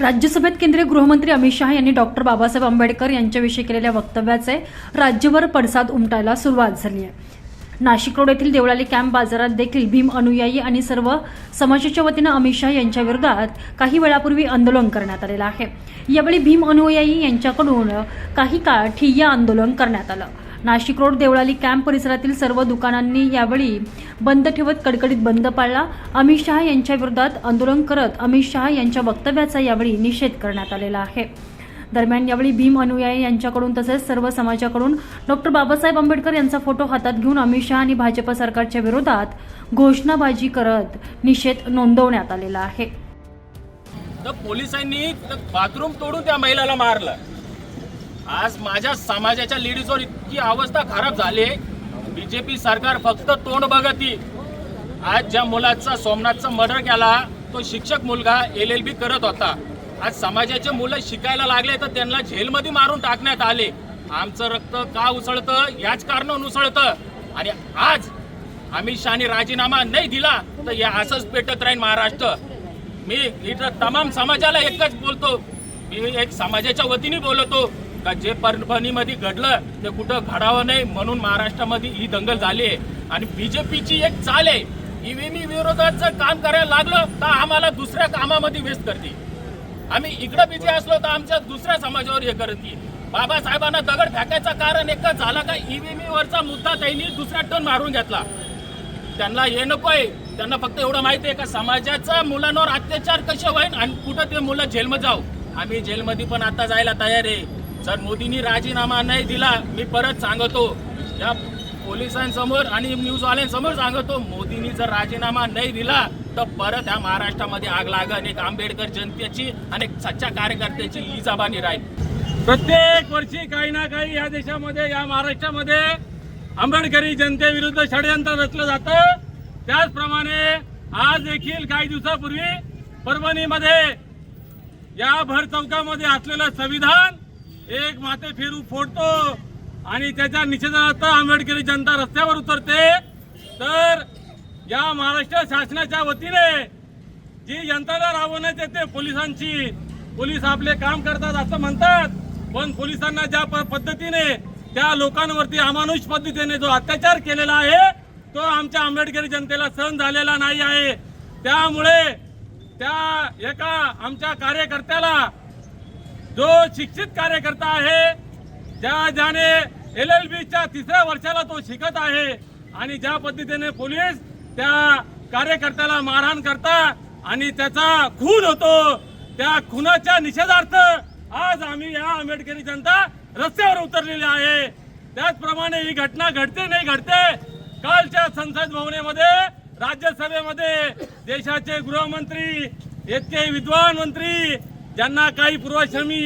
राज्यसभेत केंद्रीय गृहमंत्री अमित शहा यांनी डॉक्टर बाबासाहेब आंबेडकर यांच्याविषयी केलेल्या वक्तव्याचे राज्यभर पडसाद उमटायला सुरुवात झाली आहे. नाशिक रोड येथील देवळाली कॅम्प बाजारात देखील भीम अनुयायी आणि सर्व समाजाच्या वतीनं अमित शहा यांच्या विरोधात काही वेळापूर्वी आंदोलन करण्यात आलेलं आहे. यावेळी भीम अनुयायी यांच्याकडून काही काळ ठिय्या आंदोलन करण्यात आलं. नाशिक रोड देवळाली कॅम्प परिसरातील सर्व दुकानांनी यावेळी बंद ठेवत कडकडीत बंद पाळला. अमित शहा यांच्या विरोधात आंदोलन करत अमित शहा यांच्या वक्तव्याचा यावेळी निषेध करण्यात आलेला आहे. दरम्यान यावेळी भीम अनुयायी यांच्याकडून तसेच सर्व समाजाकडून डॉक्टर बाबासाहेब आंबेडकर यांचा फोटो हातात घेऊन अमित शहा आणि भाजप सरकारच्या विरोधात घोषणाबाजी करत निषेध नोंदवण्यात आलेला आहे. तर पोलिसांनी बाथरूम तोडून त्या महिलाला मारलं. आज माझ्या समाजाच्या लेडीजवर इतकी अवस्था खराब झाली बीजेपी सरकार फक्त तोंड बघती. आज ज्या मुलाचा सोमनाथचा मर्डर केला तो शिक्षक मुलगा एल एल बी करत होता. आज समाजाचे मुलं शिकायला लागले तर त्यांना झेलमध्ये मारून टाकण्यात आले. आमचं रक्त का उसळतं? याच कारण उसळतं आणि आज अमित शहाने राजीनामा नाही दिला तर या असंच पेटत राहील महाराष्ट्र. मी इथं तमाम समाजाला एकच बोलतो. मी एक समाजाच्या वतीने बोलतो. का जे परभणीमध्ये घडलं ते कुठं घडावं नाही म्हणून महाराष्ट्रामध्ये ही दंगल झाली आहे. आणि बीजेपीची एक चाल आहे ईव्हीएम विरोधात जर काम करायला लागलं तर आम्हाला दुसऱ्या कामामध्ये व्यस्त करते. आम्ही इकडं बिझी असलो तर आमच्या दुसऱ्या समाजावर हे करते बाबासाहेबांना दगड फेकायचं कारण एकच झाला का ईव्हीएमवरचा मुद्दा त्यांनी दुसरा टन मारून घेतला. त्यांना हे नकोय त्यांना फक्त एवढं माहिती आहे का समाजाचा मुलांवर अत्याचार कसे होईल आणि कुठं ते मुलं जेलमध्ये जाऊ. आम्ही जेलमध्ये पण आता जायला तयार आहे. जर मोदींनी राजीनामा नाही दिला मी परत सांगतो. या पोलिसांसमोर आणि न्यूजवाल्यांसमोर सांगतो मोदींनी जर राजीनामा नाही दिला तर परत या महाराष्ट्रामध्ये आग लागन. एक आंबेडकर जनतेची आणि सच्च्या कार्यकर्त्याची इजाबानी राहील. प्रत्येक वर्षी काही ना काही या देशामध्ये या महाराष्ट्रामध्ये आंबेडकरी जनतेविरुद्ध षडयंत्र रचलं जातं. त्याचप्रमाणे आज देखील काही दिवसापूर्वी परभणीमध्ये या भर चौकामध्ये असलेलं संविधान एक माते फिरू फोडतो आणि त्याच्या निषेधार्थ आंबेडकरी जनता रस्त्यावर उतरते. तर या महाराष्ट्र शासनाच्या वतीने जी यंत्रणा राबवण्यात येते पोलिसांची पोलीस आपले काम करतात असं म्हणतात. पण पोलिसांना ज्या प- पद्धतीने त्या लोकांवरती अमानुष पद्धतीने जो अत्याचार केलेला आहे तो आमच्या आंबेडकरी जनतेला सहन झालेला नाही आहे. त्यामुळे त्या एका आमच्या कार्यकर्त्याला जो शिक्षित कार्यकर्ता आहे ज्या ज्याने एल एल बीच्या तिसऱ्या वर्षाला तो शिकत आहे आणि ज्या पद्धतीने पोलीस त्या कार्यकर्त्याला मारहाण करता आणि त्याचा खून होतो त्या खुनाच्या निषेधार्थ आज आम्ही या आंबेडकरी जनता रस्त्यावर उतरलेली आहे. त्याचप्रमाणे ही घटना घडते नाही घडते कालच्या संसद भवनेमध्ये राज्यसभेमध्ये देशाचे गृहमंत्री इतके विद्वान मंत्री ज्यांना काही पूर्वश्रमी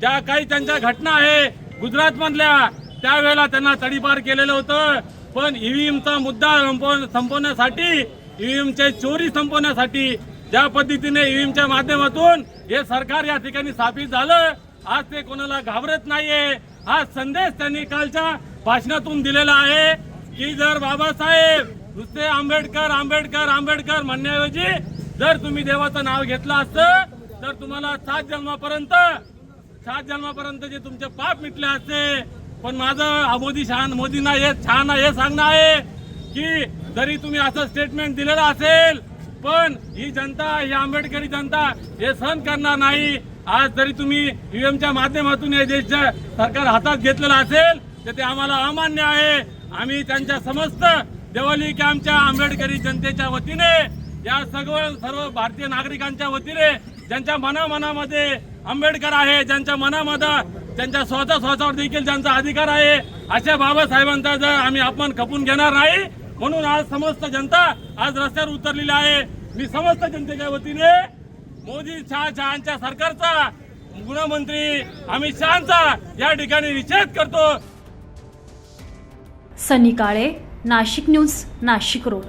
ज्या काही त्यांच्या घटना आहे गुजरात मधल्या त्यावेळेला त्यांना तडीपार केलेलं होतं. पण ईव्हीएमचा मुद्दा संपव- संपवण्यासाठी ईव्हीएमचे चोरी संपवण्यासाठी ज्या पद्धतीने ईव्हीएमच्या माध्यमातून हे सरकार या ठिकाणी स्थापित झालं आज ते कोणाला घाबरत नाहीये. हा संदेश त्यांनी कालच्या भाषणातून दिलेला आहे की जर बाबासाहेब नुसते आंबेडकर आंबेडकर आंबेडकर म्हणण्याऐवजी जर तुम्ही देवाचं नाव घेतलं असतं तर तुम्हाला सात जन्मापर्यंत सात जन्मापर्यंत जे तुमचे पाप मिटले असते पण माझं मोदी शहान मोदींना हे छान हे सांगणं आहे की जरी तुम्ही असं स्टेटमेंट दिलेलं असेल पण ही जनता ही आंबेडकरी जनता हे सहन करणार नाही. आज जरी तुम्ही ईव्हीएमच्या माध्यमातून हे देश सरकार हातात घेतलेलं असेल तर ते आम्हाला अमान्य आहे. आम्ही त्यांच्या समस्त देवली कॅम्पच्या आंबेडकरी जनतेच्या वतीने या सगळं सर्व भारतीय नागरिकांच्या वतीने ज्यांच्या मनामनामध्ये आंबेडकर आहे ज्यांच्या मनामध्ये त्यांच्या स्वतः स्वतःवर देखील ज्यांचा अधिकार आहे अशा बाबासाहेबांचा जर आम्ही अपमान खपून घेणार नाही म्हणून आज समस्त जनता आज रस्त्यावर उतरलेली आहे. मी समस्त जनतेच्या वतीने मोदी शहा सरकारचा गृहमंत्री अमित शहाचा या ठिकाणी निषेध करतो. Sunny Kale Nashik news Nashik road.